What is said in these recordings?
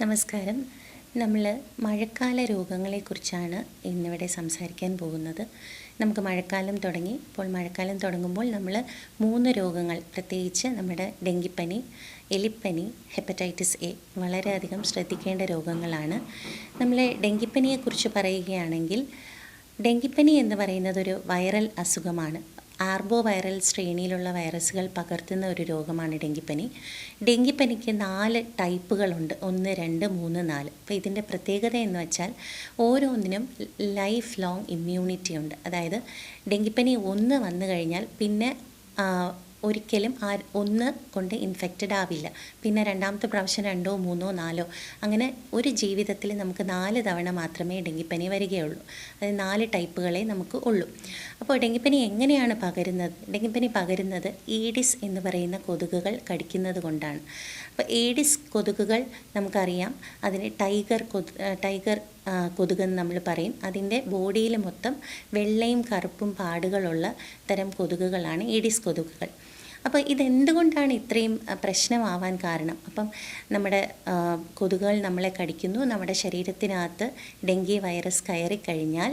നമസ്കാരം. നമ്മൾ മഴക്കാല രോഗങ്ങളെക്കുറിച്ചാണ് ഇന്നിവിടെ സംസാരിക്കാൻ പോകുന്നത്. നമുക്ക് മഴക്കാലം തുടങ്ങി. ഇപ്പോൾ മഴക്കാലം തുടങ്ങുമ്പോൾ നമ്മൾ മൂന്ന് രോഗങ്ങൾ പ്രത്യേകിച്ച് നമ്മുടെ ഡെങ്കിപ്പനി എലിപ്പനി ഹെപ്പറ്റൈറ്റിസ് എ വളരെയധികം ശ്രദ്ധിക്കേണ്ട രോഗങ്ങളാണ്. നമ്മൾ ഡെങ്കിപ്പനിയെക്കുറിച്ച് പറയുകയാണെങ്കിൽ ഡെങ്കിപ്പനി എന്ന് പറയുന്നത് ഒരു വൈറൽ അസുഖമാണ്. ആർബോ വൈറൽ ശ്രേണിയിലുള്ള വൈറസുകൾ പകർത്തുന്ന ഒരു രോഗമാണ് ഡെങ്കിപ്പനി. ഡെങ്കിപ്പനിക്ക് നാല് ടൈപ്പുകളുണ്ട്. ഒന്ന് രണ്ട് മൂന്ന് നാല്. അപ്പോൾ ഇതിന്റെ പ്രത്യേകത എന്ന് വെച്ചാൽ ഓരോന്നിനും ലൈഫ് ലോങ് ഇമ്മ്യൂണിറ്റി ഉണ്ട്. അതായത് ഡെങ്കിപ്പനി ഒന്ന് വന്നു കഴിഞ്ഞാൽ പിന്നെ ഒരിക്കലും ആ ഒന്ന് കൊണ്ട് ഇൻഫെക്റ്റഡ് ആവില്ല. പിന്നെ രണ്ടാമത്തെ പ്രാവശ്യം രണ്ടോ മൂന്നോ നാലോ അങ്ങനെ ഒരു ജീവിതത്തിൽ നമുക്ക് നാല് തവണ മാത്രമേ ഡെങ്കിപ്പനി വരികയുള്ളൂ. അതായത് നാല് ടൈപ്പുകളെ നമുക്ക് ഉള്ളൂ. അപ്പോൾ ഡെങ്കിപ്പനി എങ്ങനെയാണ് പകരുന്നത്? ഡെങ്കിപ്പനി പകരുന്നത് ഈഡിസ് എന്ന് പറയുന്ന കൊതുകുകൾ കടിക്കുന്നത് കൊണ്ടാണ്. അപ്പോൾ ഏഡിസ് കൊതുകുകൾ നമുക്കറിയാം. അതിന് ടൈഗർ കൊതു ടൈഗർ കൊതുകെന്ന് നമ്മൾ പറയും. അതിന്റെ ബോഡിയിൽ മൊത്തം വെള്ളയും കറുപ്പും പാടുകളുള്ള തരം കൊതുകുകളാണ് ഏഡിസ് കൊതുകുകൾ. അപ്പോൾ ഇതെന്തുകൊണ്ടാണ് ഇത്രയും പ്രശ്നമാവാൻ കാരണം? അപ്പം നമ്മുടെ കൊതുകുകൾ നമ്മളെ കടിക്കുന്നു. നമ്മുടെ ശരീരത്തിനകത്ത് ഡെങ്കി വൈറസ് കയറിക്കഴിഞ്ഞാൽ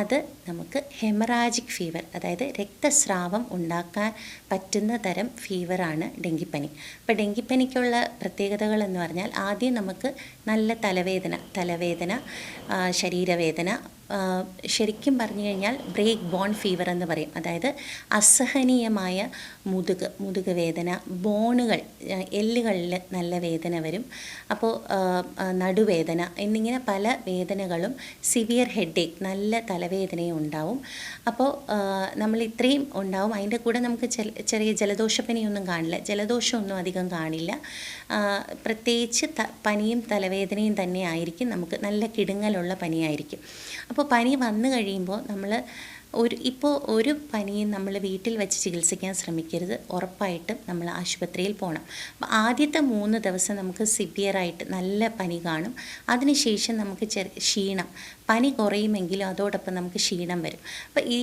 അത് നമുക്ക് ഹെമറാജിക് ഫീവർ അതായത് രക്തസ്രാവം ഉണ്ടാക്കാൻ പറ്റുന്ന തരം ഫീവറാണ് ഡെങ്കിപ്പനി. അപ്പോൾ ഡെങ്കിപ്പനിക്കുള്ള പ്രത്യേകതകൾ എന്ന് പറഞ്ഞാൽ ആദ്യം നമുക്ക് നല്ല തലവേദന തലവേദന ശരീരവേദന ശരിക്കും പറഞ്ഞു കഴിഞ്ഞാൽ ബ്രേക്ക് ബോൺ ഫീവർ എന്ന് പറയും. അതായത് അസഹനീയമായ മുതുക് മുതുക് വേദന ബോണുകൾ എല്ലുകളിൽ നല്ല വേദന വരും. അപ്പോൾ നടുവേദന എന്നിങ്ങനെ പല വേദനകളും സിവിയർ ഹെഡേക്ക് നല്ല തലവേദനയും ഉണ്ടാവും. അപ്പോൾ നമ്മൾ ഇത്രയും ഉണ്ടാവും. അതിന്റെ കൂടെ നമുക്ക് ചെറിയ ജലദോഷപ്പനിയൊന്നും കാണില്ല. ജലദോഷമൊന്നും അധികം കാണില്ല. പ്രത്യേകിച്ച് പനിയും തലവേദനയും തന്നെ ആയിരിക്കും. നമുക്ക് നല്ല കിടുങ്ങലുള്ള പനിയായിരിക്കും. അപ്പോൾ പനി വന്നു കഴിയുമ്പോൾ നമ്മൾ ഒരു ഇപ്പോൾ ഒരു പനിയും നമ്മൾ വീട്ടിൽ വെച്ച് ചികിത്സിക്കാൻ ശ്രമിക്കരുത്. ഉറപ്പായിട്ടും നമ്മൾ ആശുപത്രിയിൽ പോകണം അപ്പോൾ ആദ്യത്തെ മൂന്ന് ദിവസം നമുക്ക് സിവിയറായിട്ട് നല്ല പനി കാണും. അതിനുശേഷം നമുക്ക് ചെറിയ ക്ഷീണം. പനി കുറയുമെങ്കിലും അതോടൊപ്പം നമുക്ക് ക്ഷീണം വരും. അപ്പോൾ ഈ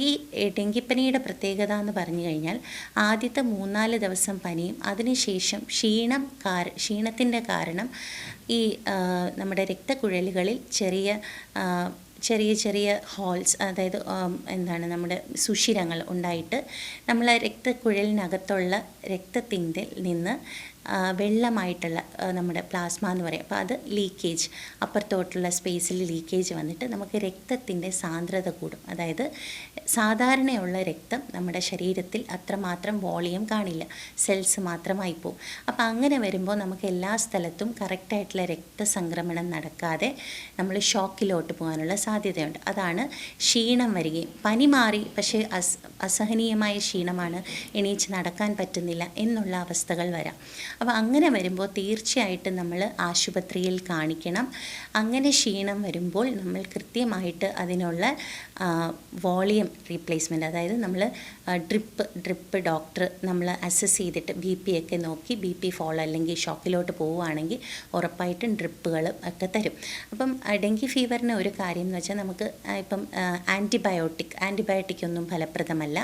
ഡെങ്കിപ്പനിയുടെ പ്രത്യേകത എന്ന് പറഞ്ഞു കഴിഞ്ഞാൽ ആദ്യത്തെ മൂന്നാൽ ദിവസം പനിയും അതിനുശേഷം ക്ഷീണം കാര ക്ഷീണത്തിന്റെ കാരണം ഈ നമ്മുടെ രക്തക്കുഴലുകളിൽ ചെറിയ ചെറിയ ചെറിയ ഹോൾസ് അതായത് എന്താണ് നമ്മുടെ സുഷിരങ്ങൾ ഉണ്ടായിട്ട് നമ്മൾ രക്തക്കുഴലിനകത്തുള്ള രക്തത്തിന്റെ നിന്ന് വെള്ളമായിട്ടുള്ള നമ്മുടെ പ്ലാസ്മ എന്ന് പറയും. അപ്പോൾ അത് ലീക്കേജ് അപ്പുറത്തോട്ടുള്ള സ്പേസിൽ ലീക്കേജ് വന്നിട്ട് നമുക്ക് രക്തത്തിന്റെ സാന്ദ്രത കൂടും. അതായത് സാധാരണയുള്ള രക്തം നമ്മുടെ ശരീരത്തിൽ അത്രമാത്രം വോളിയം കാണില്ല. സെൽസ് മാത്രമായി പോവും. അപ്പോൾ അങ്ങനെ വരുമ്പോൾ നമുക്ക് എല്ലാ സ്ഥലത്തും കറക്റ്റായിട്ടുള്ള രക്തസംക്രമണം നടക്കാതെ നമ്മൾ ഷോക്കിലോട്ട് പോകാനുള്ള സാധ്യതയുണ്ട്. അതാണ് ക്ഷീണം വരികയും പനി മാറി പക്ഷേ അസ് അസഹനീയമായ ക്ഷീണമാണ് എണീച്ച് നടക്കാൻ പറ്റുന്നില്ല എന്നുള്ള അവസ്ഥകൾ വരാം. അപ്പോൾ അങ്ങനെ വരുമ്പോൾ തീർച്ചയായിട്ടും നമ്മൾ ആശുപത്രിയിൽ കാണിക്കണം. അങ്ങനെ ക്ഷീണം വരുമ്പോൾ നമ്മൾ കൃത്യമായിട്ട് അതിനുള്ള വോളിയം റീപ്ലേസ്മെന്റ് അതായത് നമ്മൾ ഡ്രിപ്പ് ഡ്രിപ്പ് ഡോക്ടർ നമ്മൾ അസസ് ചെയ്തിട്ട് ബി പി ഒക്കെ നോക്കി ബി പി ഫോൾ അല്ലെങ്കിൽ ഷോക്കിലോട്ട് പോവുകയാണെങ്കിൽ ഉറപ്പായിട്ടും ഡ്രിപ്പുകൾ ഒക്കെ തരും. അപ്പം ഡെങ്കി ഫീവറിന് ഒരു കാര്യം എന്ന് വെച്ചാൽ നമുക്ക് ഇപ്പം ആന്റിബയോട്ടിക് ആന്റിബയോട്ടിക് ഒന്നും ഫലപ്രദമല്ല.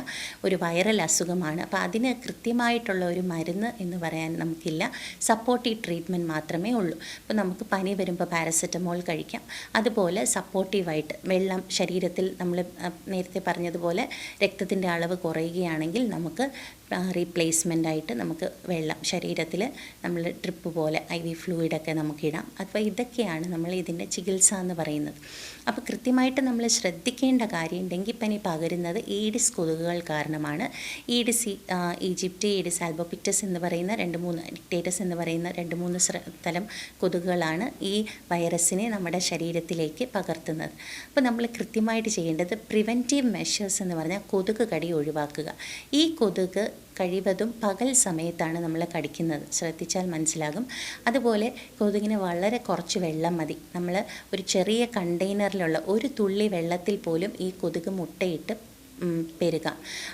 ഒരു വൈറൽ അസുഖമാണ്. അപ്പോൾ അതിന് കൃത്യമായിട്ടുള്ള ഒരു മരുന്ന് എന്ന് പറയാൻ നമുക്കില്ല സപ്പോർട്ടീവ് ട്രീറ്റ്മെന്റ് മാത്രമേ ഉള്ളൂ. അപ്പോൾ നമുക്ക് പനി വരുമ്പോൾ പാരസെറ്റമോൾ കഴിക്കാം. അതുപോലെ സപ്പോർട്ടീവായിട്ട് വെള്ളം ശരീരത്തിൽ നമ്മൾ നേരത്തെ പറഞ്ഞതുപോലെ രക്തത്തിന്റെ അളവ് കുറയുകയാണെങ്കിൽ നമുക്ക് റീപ്ലേസ്മെന്റ് ആയിട്ട് നമുക്ക് വെള്ളം ശരീരത്തിൽ നമ്മൾ ട്രിപ്പ് പോലെ ഐ വി ഫ്ലൂയിഡൊക്കെ നമുക്കിടാം അപ്പോൾ ഇതൊക്കെയാണ് നമ്മൾ ഇതിന്റെ ചികിത്സ എന്ന് പറയുന്നത്. അപ്പോൾ കൃത്യമായിട്ട് നമ്മൾ ശ്രദ്ധിക്കേണ്ട കാര്യം ഡെങ്കിപ്പനി പകരുന്നത് ഈഡിസ് കൊതുകുകൾ കാരണമാണ്. ഈഡിസ് ഈജിപ്റ്റ് ഈഡിസ് ആൽബോപിക്റ്റസ് എന്ന് പറയുന്ന രണ്ട് മൂന്ന് ഡിക്റ്റേറ്റസ് എന്ന് പറയുന്ന രണ്ട് മൂന്ന് തലം കൊതുകുകളാണ് ഈ വൈറസിനെ നമ്മുടെ ശരീരത്തിലേക്ക് പകർത്തുന്നത്. അപ്പോൾ നമ്മൾ കൃത്യമായിട്ട് ചെയ്യേണ്ടത് പ്രിവെന്റീവ് മെഷേഴ്സ് എന്ന് പറഞ്ഞാൽ കൊതുക് കടി ഒഴിവാക്കുക. ഈ കൊതുക് കഴിവതും പകൽ സമയത്താണ് നമ്മൾ കടിക്കുന്നത്. ശ്രദ്ധിച്ചാൽ മനസ്സിലാകും. അതുപോലെ കൊതുകിന് വളരെ കുറച്ച് വെള്ളം മതി. നമ്മൾ ഒരു ചെറിയ കണ്ടെയ്നറിലുള്ള ഒരു തുള്ളി വെള്ളത്തിൽ പോലും ഈ കൊതുക് മുട്ടയിട്ട് പെരുക.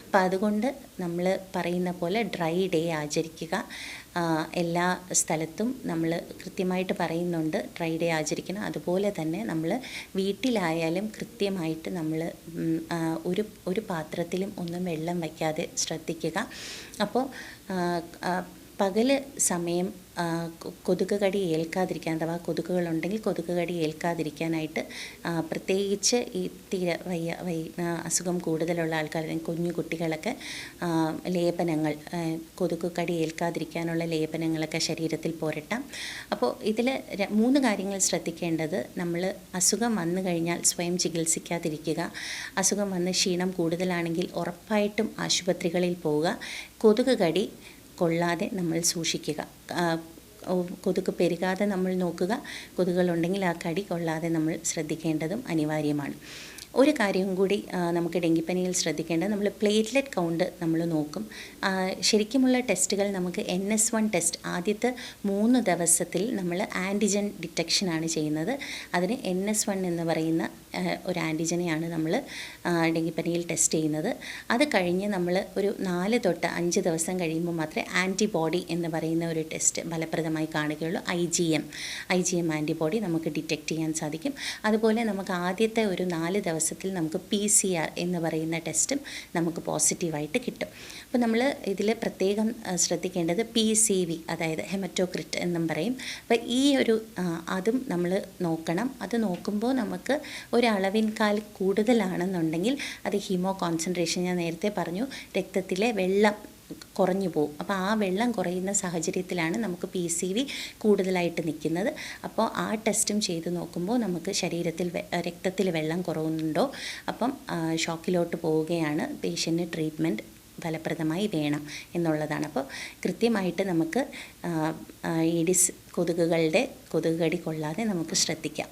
അപ്പം അതുകൊണ്ട് നമ്മൾ പറയുന്ന പോലെ ഡ്രൈ ഡേ ആചരിക്കുക. എല്ലാ സ്ഥലത്തും നമ്മൾ കൃത്യമായിട്ട് പറയുന്നുണ്ട് ട്രൈ ഡേ ആചരിക്കണം. അതുപോലെ തന്നെ നമ്മൾ വീട്ടിലായാലും കൃത്യമായിട്ട് നമ്മൾ ഒരു ഒരു പാത്രത്തിലും ഒന്നും വെള്ളം വയ്ക്കാതെ ശ്രദ്ധിക്കുക. അപ്പോൾ പകൽ സമയം കൊതുക് കടി ഏൽക്കാതിരിക്കാൻ അഥവാ കൊതുകുകളുണ്ടെങ്കിൽ കൊതുക് കടി ഏൽക്കാതിരിക്കാനായിട്ട് പ്രത്യേകിച്ച് ഈ തീര വയ്യ വൈ അസുഖം കൂടുതലുള്ള ആൾക്കാർ കുഞ്ഞു കുട്ടികളൊക്കെ ലേപനങ്ങൾ കൊതുക് കടി ഏൽക്കാതിരിക്കാനുള്ള ലേപനങ്ങളൊക്കെ ശരീരത്തിൽ പോരട്ടാം. അപ്പോൾ ഇതിൽ മൂന്ന് കാര്യങ്ങൾ ശ്രദ്ധിക്കേണ്ടത്. നമ്മൾ അസുഖം വന്നു കഴിഞ്ഞാൽ സ്വയം ചികിത്സിക്കാതിരിക്കുക. അസുഖം വന്ന് ക്ഷീണം കൂടുതലാണെങ്കിൽ ഉറപ്പായിട്ടും ആശുപത്രികളിൽ പോവുക. കൊതുക് കടി കൊള്ളാതെ നമ്മൾ സൂക്ഷിക്കുക. കൊതുക് പെരുകാതെ നമ്മൾ നോക്കുക. കൊതുകുകളുണ്ടെങ്കിൽ ആ കടി കൊള്ളാതെ നമ്മൾ ശ്രദ്ധിക്കേണ്ടതും അനിവാര്യമാണ്. ഒരു കാര്യം കൂടി നമുക്ക് ഡെങ്കിപ്പനിയിൽ ശ്രദ്ധിക്കേണ്ടത് നമ്മൾ പ്ലേറ്റ്ലെറ്റ് കൗണ്ട് നമ്മൾ നോക്കും. ശരിക്കുമുള്ള ടെസ്റ്റുകൾ നമുക്ക് എൻ എസ് വൺ ടെസ്റ്റ് ആദ്യത്തെ മൂന്ന് ദിവസത്തിൽ നമ്മൾ ആന്റിജൻ ഡിറ്റക്ഷനാണ് ചെയ്യുന്നത്. അതിന് എൻ എസ് വൺ എന്ന് പറയുന്ന ഒരു ആന്റിജനെയാണ് നമ്മൾ ഡെങ്കിപ്പനിയിൽ ടെസ്റ്റ് ചെയ്യുന്നത്. അത് കഴിഞ്ഞ് നമ്മൾ ഒരു നാല് തൊട്ട് അഞ്ച് ദിവസം കഴിയുമ്പോൾ മാത്രമേ ആന്റിബോഡി എന്ന് പറയുന്ന ഒരു ടെസ്റ്റ് ഫലപ്രദമായി കാണുകയുള്ളൂ. I G M I G M antibody നമുക്ക് ഡിറ്റക്റ്റ് ചെയ്യാൻ സാധിക്കും. അതുപോലെ നമുക്ക് ആദ്യത്തെ ഒരു നാല് ദിവസത്തിൽ നമുക്ക് പി സി ആർ എന്ന് പറയുന്ന ടെസ്റ്റും നമുക്ക് പോസിറ്റീവായിട്ട് കിട്ടും. അപ്പോൾ നമ്മൾ ഇതിൽ പ്രത്യേകം ശ്രദ്ധിക്കേണ്ടത് പി സി വി അതായത് ഹെമറ്റോക്രിറ്റ് എന്നും പറയും. അപ്പോൾ ഈ ഒരു അതും നമ്മൾ നോക്കണം. അത് നോക്കുമ്പോൾ നമുക്ക് ഒരളവിൻകാൽ കൂടുതലാണെന്നുണ്ടെങ്കിൽ അത് ഹീമോ കോൺസെൻട്രേഷൻ ഞാൻ നേരത്തെ പറഞ്ഞു രക്തത്തിലെ വെള്ളം കുറഞ്ഞു പോകും. അപ്പോൾ ആ വെള്ളം കുറയുന്ന സാഹചര്യത്തിലാണ് നമുക്ക് പി സി വി കൂടുതലായിട്ട് നിൽക്കുന്നത്. അപ്പോൾ ആ ടെസ്റ്റും ചെയ്ത് നോക്കുമ്പോൾ നമുക്ക് ശരീരത്തിൽ രക്തത്തിൽ വെള്ളം കുറവുന്നുണ്ടോ? അപ്പം ഷോക്കിലോട്ട് പോവുകയാണ്. പേഷ്യന്റിന് ട്രീറ്റ്മെന്റ് ഫലപ്രദമായി വേണം എന്നുള്ളതാണ്. അപ്പോൾ കൃത്യമായിട്ട് നമുക്ക് ഈഡിസ് കൊതുകുകളുടെ കൊതുക് കൊള്ളാതെ നമുക്ക് ശ്രദ്ധിക്കാം.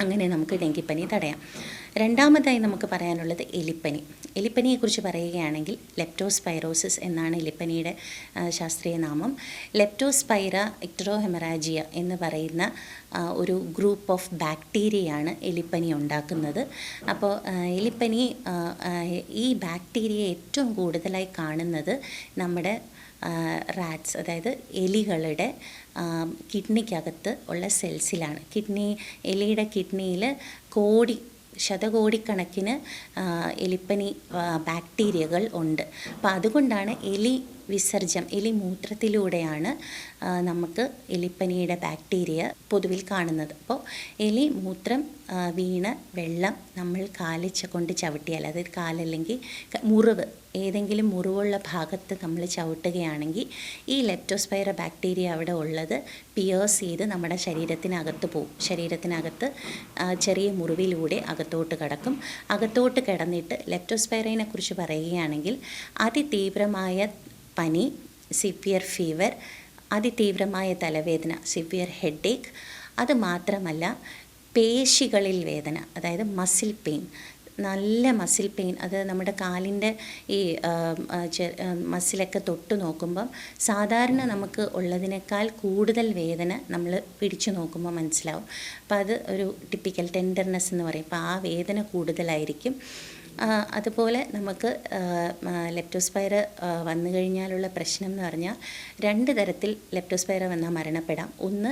അങ്ങനെ നമുക്ക് ഡെങ്കിപ്പനി തടയാം. രണ്ടാമതായി നമുക്ക് പറയാനുള്ളത് എലിപ്പനി. എലിപ്പനിയെക്കുറിച്ച് പറയുകയാണെങ്കിൽ ലെപ്റ്റോസ്പൈറോസിസ് എന്നാണ് എലിപ്പനിയുടെ ശാസ്ത്രീയ നാമം. ലെപ്റ്റോസ്പൈറ ഇക്ട്രോഹെമറാജിയ എന്ന് പറയുന്ന ഒരു ഗ്രൂപ്പ് ഓഫ് ബാക്ടീരിയയാണ് എലിപ്പനി ഉണ്ടാക്കുന്നത്. അപ്പോൾ എലിപ്പനി ഈ ബാക്ടീരിയ ഏറ്റവും കൂടുതലായി കാണുന്നത് നമ്മുടെ റാറ്റ്സ് അതായത് എലികളുടെ കിഡ്നിക്കകത്ത് ഉള്ള സെൽസിലാണ്. കിഡ്നി എലിയുടെ കിഡ്നിയിൽ കോടി ശതകോടിക്കണക്കിന് എലിപ്പനി ബാക്ടീരിയകൾ ഉണ്ട്. അപ്പോൾ അതുകൊണ്ടാണ് എലി വിസർജ്യം എലി മൂത്രത്തിലൂടെയാണ് നമുക്ക് എലിപ്പനിയുടെ ബാക്ടീരിയ പൊതുവിൽ കാണുന്നത്. അപ്പോൾ എലി മൂത്രം വീണ് വെള്ളം നമ്മൾ കാലിച്ച കൊണ്ട് ചവിട്ടിയാൽ അതായത് കാലല്ലെങ്കിൽ മുറിവ് ഏതെങ്കിലും മുറിവുള്ള ഭാഗത്ത് നമ്മൾ ചവിട്ടുകയാണെങ്കിൽ ഈ ലെപ്റ്റോസ്പൈറ ബാക്ടീരിയ അവിടെ ഉള്ളത് പിയേഴ്സ് ചെയ്ത് നമ്മുടെ ശരീരത്തിനകത്ത് പോകും. ശരീരത്തിനകത്ത് ചെറിയ മുറിവിലൂടെ അകത്തോട്ട് കിടക്കും. അകത്തോട്ട് കിടന്നിട്ട് ലെപ്റ്റോസ്പൈറയെ കുറിച്ച് പറയുകയാണെങ്കിൽ അതിതീവ്രമായ പനി സിവിയർ ഫീവർ അതിതീവ്രമായ തലവേദന സിവിയർ ഹെഡേക്ക് അത് മാത്രമല്ല പേശികളിൽ വേദന അതായത് മസിൽ പെയിൻ നല്ല മസിൽ പെയിൻ അത് നമ്മുടെ കാലിന്റെ ഈ മസിലൊക്കെ തൊട്ട് നോക്കുമ്പം സാധാരണ നമുക്ക് ഉള്ളതിനേക്കാൾ കൂടുതൽ വേദന നമ്മൾ പിടിച്ചു നോക്കുമ്പോൾ മനസ്സിലാവും. അപ്പോൾ അത് ഒരു ടിപ്പിക്കൽ ടെൻഡർനെസ് എന്ന് പറയും. അപ്പോൾ ആ വേദന കൂടുതലായിരിക്കും. അതുപോലെ നമുക്ക് ലെപ്റ്റോസ്പൈറ വന്നു കഴിഞ്ഞാലുള്ള പ്രശ്നം എന്ന് പറഞ്ഞാൽ രണ്ട് തരത്തിൽ ലെപ്റ്റോസ്പൈറ വന്നാൽ മരണപ്പെടാം. ഒന്ന്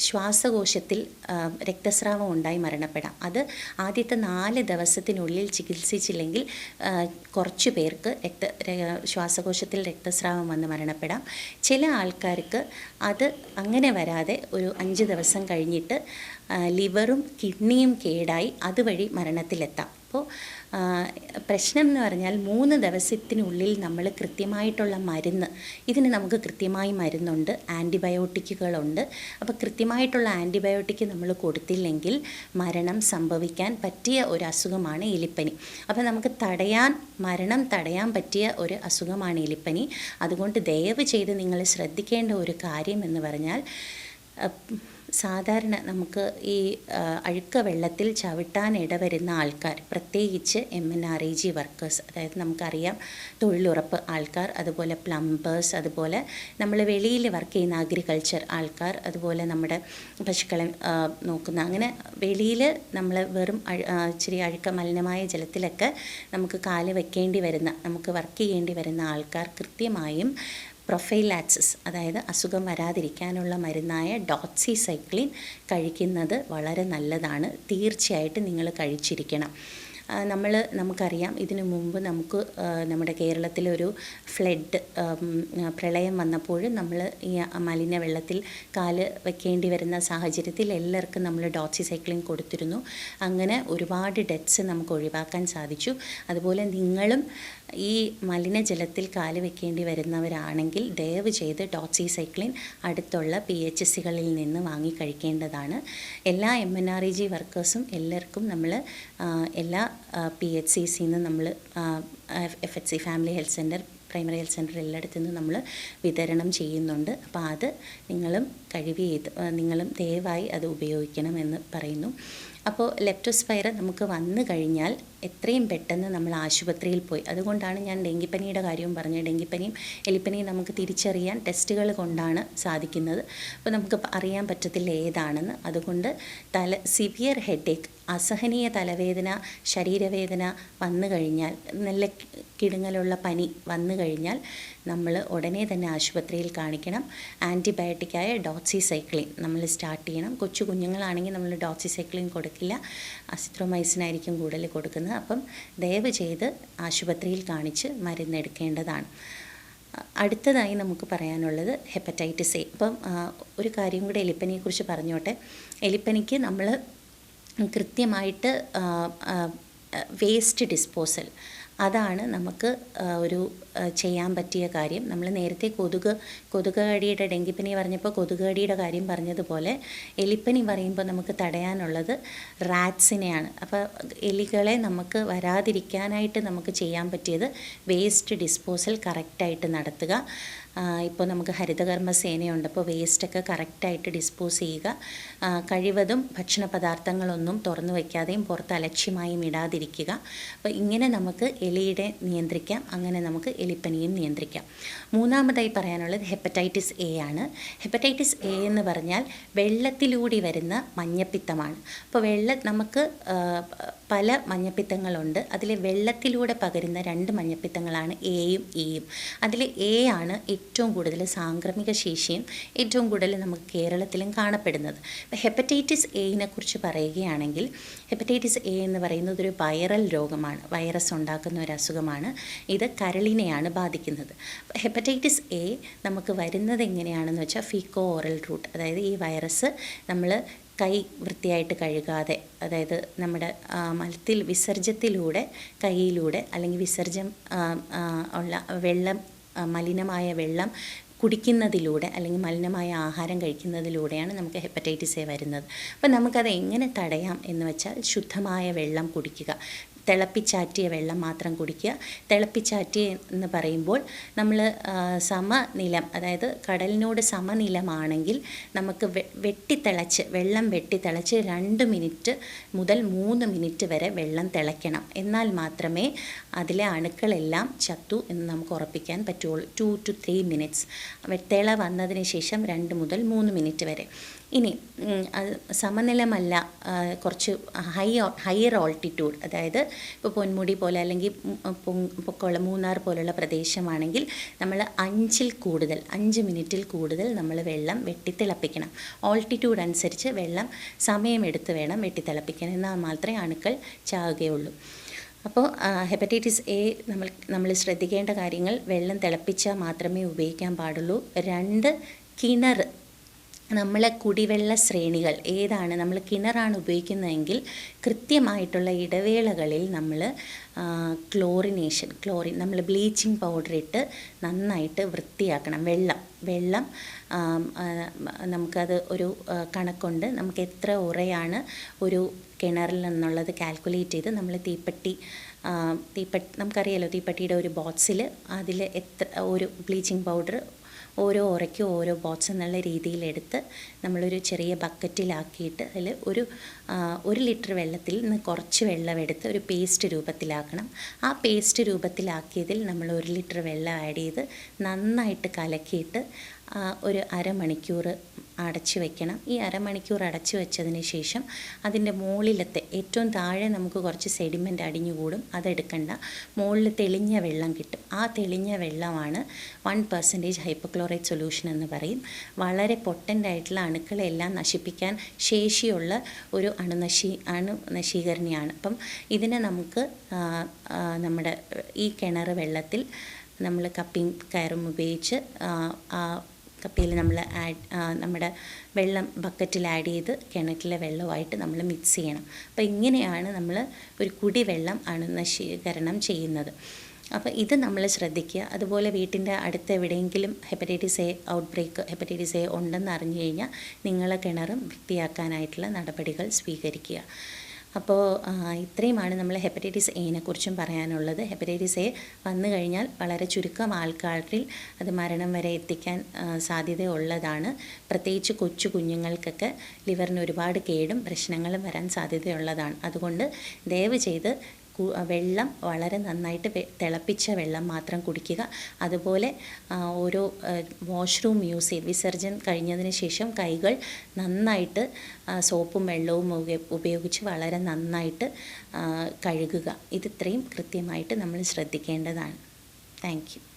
ശ്വാസകോശത്തിൽ രക്തസ്രാവം ഉണ്ടായി മരണപ്പെടാം. അത് ആദ്യത്തെ നാല് ദിവസത്തിനുള്ളിൽ ചികിത്സിച്ചില്ലെങ്കിൽ കുറച്ച് പേർക്ക് രക്ത ശ്വാസകോശത്തിൽ രക്തസ്രാവം വന്ന് മരണപ്പെടാം. ചില ആൾക്കാർക്ക് അത് അങ്ങനെ വരാതെ ഒരു അഞ്ച് ദിവസം കഴിഞ്ഞിട്ട് ലിവറും കിഡ്നിയും കേടായി അതുവഴി മരണത്തിലെത്താം. അപ്പോൾ പ്രശ്നം എന്ന് പറഞ്ഞാൽ മൂന്ന് ദിവസത്തിനുള്ളിൽ നമ്മൾ കൃത്യമായിട്ടുള്ള മരുന്ന് ഇതിന് നമുക്ക് കൃത്യമായി മരുന്നുണ്ട് ആന്റിബയോട്ടിക്കുകളുണ്ട്. അപ്പോൾ കൃത്യമായിട്ടുള്ള ആന്റിബയോട്ടിക് നമ്മൾ കൊടുത്തില്ലെങ്കിൽ മരണം സംഭവിക്കാൻ പറ്റിയ ഒരു അസുഖമാണ് എലിപ്പനി. അപ്പോൾ നമുക്ക് തടയാൻ മരണം തടയാൻ പറ്റിയ ഒരു അസുഖമാണ് എലിപ്പനി. അതുകൊണ്ട് ദയവ് ചെയ്ത് നിങ്ങൾ ശ്രദ്ധിക്കേണ്ട ഒരു കാര്യം എന്ന് പറഞ്ഞാൽ സാധാരണ നമുക്ക് ഈ അഴുക്ക വെള്ളത്തിൽ ചവിട്ടാൻ ഇടവരുന്ന ആൾക്കാർ പ്രത്യേകിച്ച് M N R I G workers അതായത് നമുക്കറിയാം തൊഴിലുറപ്പ് ആൾക്കാർ അതുപോലെ പ്ലംബേഴ്സ് അതുപോലെ നമ്മൾ വെളിയിൽ വർക്ക് ചെയ്യുന്ന അഗ്രികൾച്ചർ ആൾക്കാർ അതുപോലെ നമ്മുടെ പശുക്കളെ നോക്കുന്ന അങ്ങനെ വെളിയിൽ നമ്മൾ വെറും ഇച്ചിരി അഴുക്ക മലിനമായ ജലത്തിലൊക്കെ നമുക്ക് കാൽ വെക്കേണ്ടി വരുന്ന നമുക്ക് വർക്ക് ചെയ്യേണ്ടി വരുന്ന ആൾക്കാർ കൃത്യമായും പ്രൊഫൈലാക്സിസ് അതായത് അസുഖം വരാതിരിക്കാനുള്ള മരുന്നായ ഡോക്സി സൈക്ലിൻ കഴിക്കുന്നത് വളരെ നല്ലതാണ്. തീർച്ചയായിട്ടും നിങ്ങൾ കഴിച്ചിരിക്കണം. നമ്മൾ നമുക്കറിയാം ഇതിനു മുമ്പ് നമുക്ക് നമ്മുടെ കേരളത്തിലൊരു ഫ്ലഡ് പ്രളയം വന്നപ്പോൾ നമ്മൾ ഈ മലിന വെള്ളത്തിൽ കാൽ വെക്കേണ്ടി വരുന്ന സാഹചര്യത്തിൽ എല്ലാവർക്കും നമ്മൾ ഡോക്സി സൈക്ലിംഗ് കൊടുത്തിരുന്നു. അങ്ങനെ ഒരുപാട് ഡെത്ത്സ് നമുക്ക് ഒഴിവാക്കാൻ സാധിച്ചു. അതുപോലെ നിങ്ങളും ഈ മലിനജലത്തിൽ കാൽ വെക്കേണ്ടി വരുന്നവരാണെങ്കിൽ ദയവ് ചെയ്ത് ഡോക്സി സൈക്ലിൻ അടുത്തുള്ള പി എച്ച് സികളിൽ നിന്ന് വാങ്ങി കഴിക്കേണ്ടതാണ്. എല്ലാ M N R E G വർക്കേഴ്സും എല്ലാവർക്കും നമ്മൾ എല്ലാ പി എച്ച് സി സിയിൽ നിന്ന് നമ്മൾ F H C family health centre primary health centre എല്ലായിടത്തു നിന്നും നമ്മൾ വിതരണം ചെയ്യുന്നുണ്ട്. അപ്പോൾ അത് നിങ്ങളും കഴിവ് ചെയ്ത് നിങ്ങളും ദയവായി അത് ഉപയോഗിക്കണമെന്ന് പറയുന്നു. അപ്പോൾ ലെപ്റ്റോസ്പൈറ നമുക്ക് വന്നു കഴിഞ്ഞാൽ എത്രയും പെട്ടെന്ന് നമ്മൾ ആശുപത്രിയിൽ പോയി. അതുകൊണ്ടാണ് ഞാൻ ഡെങ്കിപ്പനിയുടെ കാര്യവും പറഞ്ഞത്. ഡെങ്കിപ്പനിയും എലിപ്പനിയും നമുക്ക് തിരിച്ചറിയാൻ ടെസ്റ്റുകൾ കൊണ്ടാണ് സാധിക്കുന്നത്. അപ്പോൾ നമുക്ക് അറിയാൻ പറ്റത്തില്ല ഏതാണെന്ന്. അതുകൊണ്ട് തല സിവിയർ ഹെഡേക്ക് അസഹനീയ തലവേദന ശരീരവേദന വന്നു കഴിഞ്ഞാൽ നല്ല കിടുങ്ങലുള്ള പനി വന്നു കഴിഞ്ഞാൽ നമ്മൾ ഉടനെ തന്നെ ആശുപത്രിയിൽ കാണിക്കണം. ആന്റിബയോട്ടിക്കായ ഡോക്സി സൈക്ലിൻ നമ്മൾ സ്റ്റാർട്ട് ചെയ്യണം. കൊച്ചു കുഞ്ഞുങ്ങളാണെങ്കിൽ നമ്മൾ ഡോക്സി സൈക്ലിൻ കൊടുക്കില്ല. അസിത്രോമൈസിനായിരിക്കും കൂടുതൽ കൊടുക്കുന്നത്. അപ്പം ദയവ് ചെയ്ത് ആശുപത്രിയിൽ കാണിച്ച് മരുന്നെടുക്കേണ്ടതാണ് അടുത്തതായി നമുക്ക് പറയാനുള്ളത് ഹെപ്പറ്റൈറ്റിസ് എ. ഇപ്പം ഒരു കാര്യം കൂടെ എലിപ്പനിയെക്കുറിച്ച് പറഞ്ഞോട്ടെ. എലിപ്പനിക്ക് നമ്മൾ കൃത്യമായിട്ട് വേസ്റ്റ് ഡിസ്പോസൽ. അതാണ് നമുക്ക് ഒരു ചെയ്യാൻ പറ്റിയ കാര്യം. നമ്മൾ നേരത്തെ കൊതുക് കൊതുകടിയുടെ ഡെങ്കിപ്പനി പറഞ്ഞപ്പോൾ കൊതുകടിയുടെ കാര്യം പറഞ്ഞതുപോലെ എലിപ്പനി പറയുമ്പോൾ നമുക്ക് തടയാനുള്ളത് റാറ്റ്സിനെയാണ്. അപ്പോൾ എലികളെ നമുക്ക് വരാതിരിക്കാനായിട്ട് നമുക്ക് ചെയ്യാൻ പറ്റിയത് വേസ്റ്റ് ഡിസ്പോസൽ കറക്റ്റായിട്ട് നടത്തുക. ഇപ്പോൾ നമുക്ക് ഹരിതകർമ്മ സേനയുണ്ട്. അപ്പോൾ വേസ്റ്റൊക്കെ കറക്റ്റായിട്ട് ഡിസ്പോസ് ചെയ്യുക. കഴിവതും ഭക്ഷണ പദാർത്ഥങ്ങളൊന്നും തുറന്നു വയ്ക്കാതെയും പുറത്ത് അലക്ഷ്യമായും ഇടാതിരിക്കുക. അപ്പോൾ ഇങ്ങനെ നമുക്ക് എലിയുടെ നിയന്ത്രിക്കാം. അങ്ങനെ നമുക്ക് എലിപ്പനിയും നിയന്ത്രിക്കാം. മൂന്നാമതായി പറയാനുള്ളത് ഹെപ്പറ്റൈറ്റിസ് എ ആണ്. ഹെപ്പറ്റൈറ്റിസ് എ എന്ന് പറഞ്ഞാൽ വെള്ളത്തിലൂടെ വരുന്ന മഞ്ഞപ്പിത്തമാണ്. അപ്പോൾ വെള്ള നമുക്ക് പല മഞ്ഞപ്പിത്തങ്ങളുണ്ട്. അതിൽ വെള്ളത്തിലൂടെ പകരുന്ന രണ്ട് മഞ്ഞപ്പിത്തങ്ങളാണ് എയും ഇയും അതിൽ എ ആണ് ഏറ്റവും കൂടുതൽ സാംക്രമിക ശേഷിയും ഏറ്റവും കൂടുതൽ നമുക്ക് കേരളത്തിലും കാണപ്പെടുന്നത്. ഹെപ്പറ്റൈറ്റിസ് എയിനെ കുറിച്ച് പറയുകയാണെങ്കിൽ ഹെപ്പറ്റൈറ്റിസ് എ എന്ന് പറയുന്നത് ഒരു വൈറൽ രോഗമാണ്. വൈറസ് ഉണ്ടാക്കുന്ന ഒരു അസുഖമാണ്. ഇത് കരളിനെയാണ് ബാധിക്കുന്നത്? ഹെപ്പറ്റൈറ്റിസ് എ നമുക്ക് വരുന്നത് എങ്ങനെയാണെന്ന് വെച്ചാൽ ഫീക്കോ ഓറൽ റൂട്ട്. അതായത് ഈ വൈറസ് നമ്മൾ കൈ വൃത്തിയായിട്ട് കഴുകാതെ അതായത് നമ്മുടെ മലത്തിൽ വിസർജ്യത്തിലൂടെ കൈയിലൂടെ അല്ലെങ്കിൽ വിസർജ്യം ഉള്ള വെള്ളം മലിനമായ വെള്ളം കുടിക്കുന്നതിലൂടെ അല്ലെങ്കിൽ മലിനമായ ആഹാരം കഴിക്കുന്നതിലൂടെയാണ് നമുക്ക് ഹെപ്പറ്റൈറ്റിസ് എ വരുന്നത്. അപ്പോൾ നമുക്കത് എങ്ങനെ തടയാം എന്ന് വെച്ചാൽ ശുദ്ധമായ വെള്ളം കുടിക്കുക. തിളപ്പിച്ചാറ്റിയ വെള്ളം മാത്രം കുടിക്കുക. തിളപ്പിച്ചാറ്റിയ എന്ന് പറയുമ്പോൾ നമ്മൾ സമനിലം അതായത് കടലിനോട് സമനിലമാണെങ്കിൽ നമുക്ക് വെട്ടിത്തിളച്ച് വെള്ളം വെട്ടിത്തിളച്ച് രണ്ട് മിനിറ്റ് മുതൽ മൂന്ന് മിനിറ്റ് വരെ വെള്ളം തിളയ്ക്കണം. എന്നാൽ മാത്രമേ അതിലെ അണുക്കളെല്ലാം ചത്തു എന്ന് നമുക്ക് ഉറപ്പിക്കാൻ പറ്റുള്ളൂ. ടു ടു ത്രീ മിനിറ്റ്സ് തിള വന്നതിന് ശേഷം രണ്ട് മുതൽ മൂന്ന് മിനിറ്റ് വരെ. ഇനി സമനിലമല്ല കുറച്ച് ഹൈ ഹയർ ഓൾട്ടിറ്റ്യൂഡ് അതായത് ഇപ്പോൾ പൊന്മുടി പോലെ അല്ലെങ്കിൽ പൊക്കോള മൂന്നാർ പോലുള്ള പ്രദേശമാണെങ്കിൽ നമ്മൾ അഞ്ചിൽ കൂടുതൽ അഞ്ച് മിനിറ്റിൽ കൂടുതൽ നമ്മൾ വെള്ളം വെട്ടിത്തിളപ്പിക്കണം. ഓൾട്ടിറ്റ്യൂഡ് അനുസരിച്ച് വെള്ളം സമയമെടുത്ത് വേണം വെട്ടിത്തിളപ്പിക്കാൻ. എന്നാൽ മാത്രമേ അണുക്കൾ ചാവുകയുള്ളൂ. അപ്പോൾ ഹെപ്പറ്റൈറ്റിസ് എ നമ്മൾ നമ്മൾ ശ്രദ്ധിക്കേണ്ട കാര്യങ്ങൾ വെള്ളം തിളപ്പിച്ചാൽ മാത്രമേ ഉപയോഗിക്കാൻ പാടുള്ളൂ. രണ്ട് കിണർ നമ്മളെ കുടിവെള്ള ശ്രേണികൾ ഏതാണ്? നമ്മൾ കിണറാണ് ഉപയോഗിക്കുന്നതെങ്കിൽ കൃത്യമായിട്ടുള്ള ഇടവേളകളിൽ നമ്മൾ ക്ലോറിനേഷൻ ക്ലോറിൻ നമ്മൾ ബ്ലീച്ചിങ് പൗഡർ ഇട്ട് നന്നായിട്ട് വൃത്തിയാക്കണം. വെള്ളം വെള്ളം നമുക്കത് ഒരു കണക്കുണ്ട്. നമുക്ക് എത്ര ഉറയാണ് ഒരു കിണറിൽ നിന്നുള്ളത് കാൽക്കുലേറ്റ് ചെയ്ത് നമ്മൾ തീപ്പെട്ടി തീപ്പെട്ടി നമുക്കറിയാലോ തീപ്പെട്ടിയുടെ ഒരു ബോക്സിൽ അതിൽ എത്ര ഒരു ബ്ലീച്ചിങ് പൗഡർ ഓരോ ഉറയ്ക്ക് ഓരോ ബോക്സ് എന്നുള്ള രീതിയിലെടുത്ത് നമ്മളൊരു ചെറിയ ബക്കറ്റിലാക്കിയിട്ട് അതിൽ ഒരു ഒരു ലിറ്റർ വെള്ളത്തിൽ നിന്ന് കുറച്ച് വെള്ളം എടുത്ത് ഒരു പേസ്റ്റ് രൂപത്തിലാക്കണം. ആ പേസ്റ്റ് രൂപത്തിലാക്കിയതിൽ നമ്മൾ ഒരു ലിറ്റർ വെള്ളം ആഡ് ചെയ്ത് നന്നായിട്ട് കലക്കിയിട്ട് ഒരു അരമണിക്കൂർ അടച്ചു വെക്കണം. ഈ അരമണിക്കൂർ അടച്ചു വെച്ചതിന് ശേഷം അതിന്റെ മുകളിലത്തെ ഏറ്റവും താഴെ നമുക്ക് കുറച്ച് സെഡിമെന്റ് അടിഞ്ഞുകൂടും. അതെടുക്കണ്ട. മുകളിൽ തെളിഞ്ഞ വെള്ളം കിട്ടും. ആ തെളിഞ്ഞ വെള്ളമാണ് വൺ പെർസെന്റേജ് ഹൈപ്പോക്ലോറൈറ്റ് സൊല്യൂഷൻ എന്ന് പറയും. വളരെ പൊട്ടന്റ് ആയിട്ടുള്ള അണുക്കളെല്ലാം നശിപ്പിക്കാൻ ശേഷിയുള്ള ഒരു അണുനശീ അണുനശീകരണിയാണ്. അപ്പം ഇതിനെ നമുക്ക് നമ്മുടെ ഈ കിണർ വെള്ളത്തിൽ നമ്മൾ കപ്പിയും കയറും ഉപയോഗിച്ച് ആ കപ്പിയിൽ നമ്മൾ ആഡ് നമ്മുടെ വെള്ളം ബക്കറ്റിൽ ആഡ് ചെയ്ത് കിണറ്റിലെ വെള്ളമായിട്ട് നമ്മൾ മിക്സ് ചെയ്യണം. അപ്പോൾ ഇങ്ങനെയാണ് നമ്മൾ ഒരു കുടിവെള്ളം അണുനശീകരണം ചെയ്യുന്നത്. അപ്പോൾ ഇത് നമ്മൾ ശ്രദ്ധിക്കുക. അതുപോലെ വീട്ടിന്റെ അടുത്ത് എവിടെയെങ്കിലും hepatitis A outbreak hepatitis A ഉണ്ടെന്ന് അറിഞ്ഞു കഴിഞ്ഞാൽ നിങ്ങളെ കിണറും വൃത്തിയാക്കാനായിട്ടുള്ള നടപടികൾ സ്വീകരിക്കുക. അപ്പോൾ ഇത്രയുമാണ് നമ്മൾ ഹെപ്പറ്റൈറ്റിസ് എനെ കുറിച്ചും പറയാനുള്ളത്. ഹെപ്പറ്റൈറ്റിസ് എ വന്നു കഴിഞ്ഞാൽ വളരെ ചുരുക്കം ആൾക്കാരിൽ അത് മരണം വരെ എത്തിക്കാൻ സാധ്യതയുള്ളതാണ്. പ്രത്യേകിച്ച് കൊച്ചു കുഞ്ഞുങ്ങൾക്കൊക്കെ ലിവറിന് ഒരുപാട് കേടും പ്രശ്നങ്ങളും വരാൻ സാധ്യതയുള്ളതാണ്. അതുകൊണ്ട് ദയവ് ചെയ്ത് വെള്ളം വളരെ നന്നായിട്ട് തിളപ്പിച്ച വെള്ളം മാത്രം കുടിക്കുക. അതുപോലെ ഓരോ വാഷ്റൂം യൂസ് ചെയ്ത് വിസർജൻ കഴിഞ്ഞതിന് ശേഷം കൈകൾ നന്നായിട്ട് സോപ്പും വെള്ളവും ഉപയോഗിച്ച് വളരെ നന്നായിട്ട് കഴുകുക. ഇത് ഇത്രയും കൃത്യമായിട്ട് നമ്മൾ ശ്രദ്ധിക്കേണ്ടതാണ്. താങ്ക്